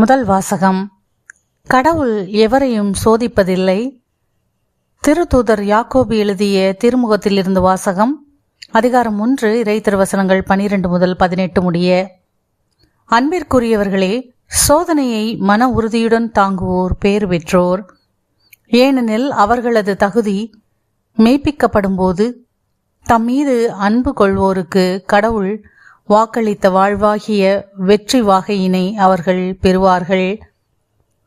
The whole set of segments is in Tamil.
முதல் வாசகம். கடவுள் எவரையும் சோதிப்பதில்லை. திருத்தூதர் யாக்கோபு எழுதிய திருமுகத்திலிருந்து வாசகம். அதிகாரம் ஒன்று இறை திருவசனங்கள் பனிரெண்டு முதல் பதினெட்டு முடிய. அன்பிற்குரியவர்களே சோதனையை மன உறுதியுடன் தாங்குவோர் பேறு பெற்றோர். ஏனெனில் அவர்களது தகுதி மெய்ப்பிக்கப்படும்போது தம் மீது அன்பு கொள்வோருக்கு கடவுள் வாக்களித்த வாழ்வாகிய வெற்றி வாகையினை அவர்கள் பெறுவார்கள்.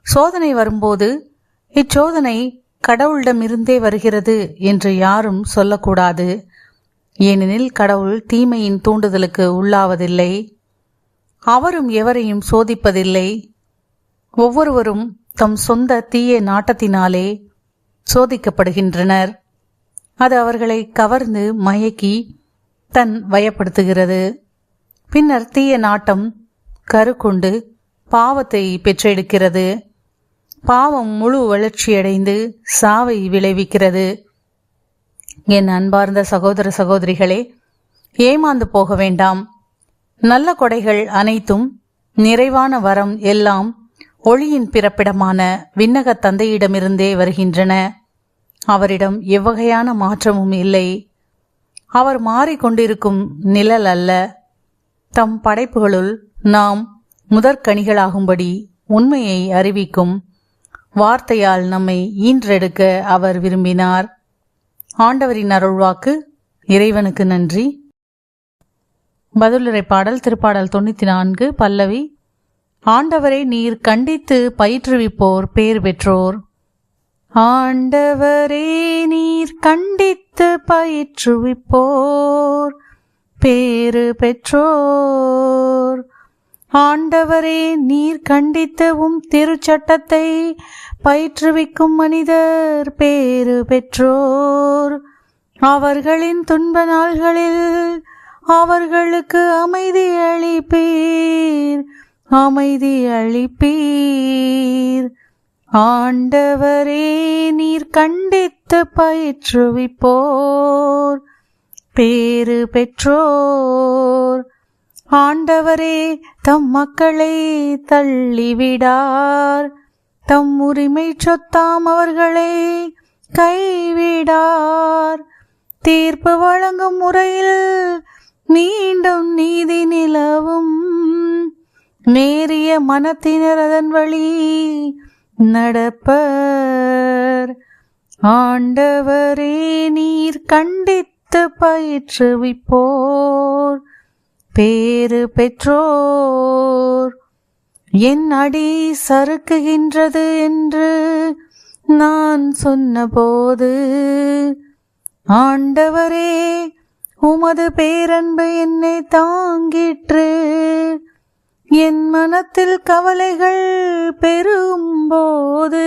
சோதனை வரும்போது இச்சோதனை கடவுளிடமிருந்தே வருகிறது என்று யாரும் சொல்லக்கூடாது. ஏனெனில் கடவுள் தீமையின் தூண்டுதலுக்கு உள்ளாவதில்லை. அவரும் எவரையும் சோதிப்பதில்லை. ஒவ்வொருவரும் தம் சொந்த தீய நாட்டத்தினாலே சோதிக்கப்படுகின்றனர். அது அவர்களை கவர்ந்து மயக்கி தன் வயப்படுத்துகிறது. பின்னர் தீய நாட்டம் கருக்கொண்டு பாவத்தை பெற்றெடுக்கிறது. பாவம் முழு வளர்ச்சியடைந்து சாவை விளைவிக்கிறது. என் அன்பார்ந்த சகோதர சகோதரிகளே ஏமாந்து போக வேண்டாம். நல்ல கொடைகள் அனைத்தும் நிறைவான வரம் எல்லாம் ஒளியின் பிறப்பிடமான விண்ணக தந்தையிடமிருந்தே வருகின்றன. அவரிடம் எவ்வகையான மாற்றமும் இல்லை. அவர் மாறிக்கொண்டிருக்கும் நிழல் அல்ல. தம் படைப்புகளுள் நாம் முதற்கனிகளாகும்படி உண்மையை அறிவிக்கும் வார்த்தையால் நம்மை ஈன்றெடுக்க அவர் விரும்பினார். ஆண்டவரின் அருள்வாக்கு இறைவனுக்கு நன்றி. பதிலுரை பாடல் திருப்பாடல் தொண்ணூற்றி நான்கு பல்லவி. ஆண்டவரை நீர் கண்டித்து பயிற்றுவிப்போர் பேர் பெற்றோர். ஆண்டவரே நீர் கண்டித்து பயிற்றுவிப்போர். பேறு பெற்றோர். ஆண்டவரே நீர் கண்டித்த உம் திருச்சட்டத்தை பயிற்றுவிக்கும் மனிதர் பேறு பெற்றோர். அவர்களின் துன்ப நாள்களில் அவர்களுக்கு அமைதி அளிப்பீர். அமைதி அளிப்பீர். ஆண்டவரே நீர் கண்டித்து பயிற்றுவிப்போர். பேறு பெற்றோர். ஆண்டவரே தம் மக்களை தள்ளிவிடார். தம் உரிமை சொத்தாம் அவர்களை கைவிடார். தீர்ப்பு வழங்கும் முறையில் மீண்டும் நீதி நிலவும். நேரிய மனத்தினர் அதன் வழி நடப்பர். ஆண்டவரே நீர் கண்டித்து பயிற்றுவிப்போர். பேறு பெற்றோர். என் அடி சறுக்குகின்றது என்று நான் சொன்னபோது ஆண்டவரே உமது பேரன்பு என்னை தாங்கிற்று. என் மனத்தில் கவலைகள் பெரும்போது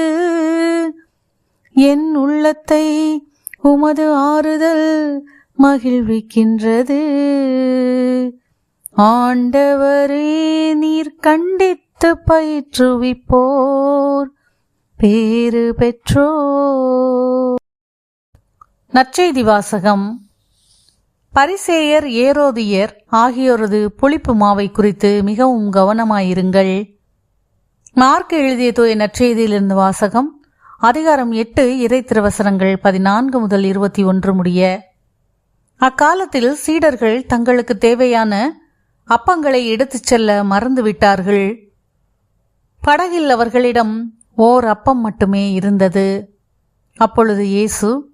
என் உள்ளத்தை உமது ஆறுதல் மகிழ்விக்கின்றது. ஆண்டவரே நீர் கண்டித்து பயிற்றுவிப்போர். பேறு பெற்றோ நற்செய்தி வாசகம். பரிசேயர் ஏரோதியர் ஆகியோரது புளிப்பு மாவை குறித்து மிகவும் கவனமாயிருங்கள். மார்க் எழுதிய தூய நற்செய்தியிலிருந்து வாசகம் அதிகாரம் எட்டு இறை திருவசனங்கள் பதினான்கு முதல் இருபத்தி ஒன்று முடிய அக்காலத்தில் சீடர்கள் தங்களுக்கு தேவையான அப்பங்களை எடுத்துச் செல்ல மறந்துவிட்டார்கள். படகில் அவர்களிடம் ஓர் அப்பம் மட்டுமே இருந்தது. அப்பொழுது இயேசு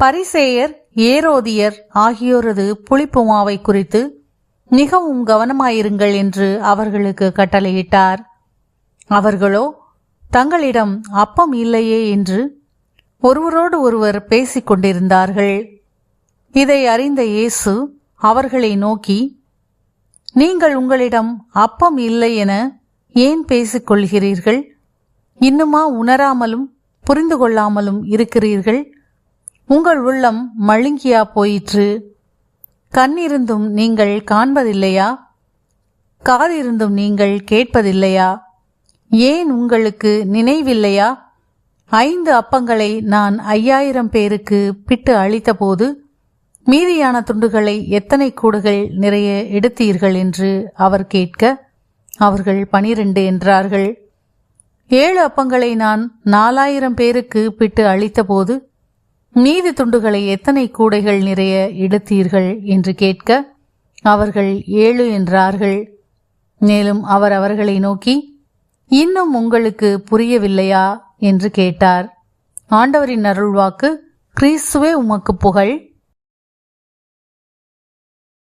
பரிசேயர் ஏரோதியர் ஆகியோரது புளிப்பு மாவை குறித்து மிகவும் கவனமாயிருங்கள் என்று அவர்களுக்கு கட்டளையிட்டார். அவர்களோ தங்களிடம் அப்பம் இல்லையே என்று ஒருவரோடு ஒருவர் பேசிக் கொண்டிருந்தார்கள். இதை அறிந்த இயேசு அவர்களை நோக்கி நீங்கள் உங்களிடம் அப்பம் இல்லை என ஏன் பேசிக்கொள்கிறீர்கள்? இன்னுமா உணராமலும் புரிந்து கொள்ளாமலும் இருக்கிறீர்கள்? உங்கள் உள்ளம் மழுங்கியா போயிற்று. கண்ணிருந்தும் நீங்கள் காண்பதில்லையா? காதிருந்தும் நீங்கள் கேட்பதில்லையா? ஏன் உங்களுக்கு நினைவில்லையா? ஐந்து அப்பங்களை நான் ஐயாயிரம் பேருக்கு பிட்டு அளித்தபோது மீதியான துண்டுகளை எத்தனை கூடுகள் நிறைய எடுத்தீர்கள் என்று அவர் கேட்க அவர்கள் பனிரெண்டு என்றார்கள். ஏழு அப்பங்களை நான் நாலாயிரம் பேருக்கு பிட்டு அளித்தபோது மீதி துண்டுகளை எத்தனை கூடைகள் நிறைய எடுத்தீர்கள் என்று கேட்க அவர்கள் ஏழு என்றார்கள். மேலும் அவர் அவர்களை நோக்கி இன்னும் உங்களுக்கு புரியவில்லையா என்று கேட்டார். ஆண்டவரின் அருள்வாக்கு கிறிஸ்துவே உமக்கு புகழ்.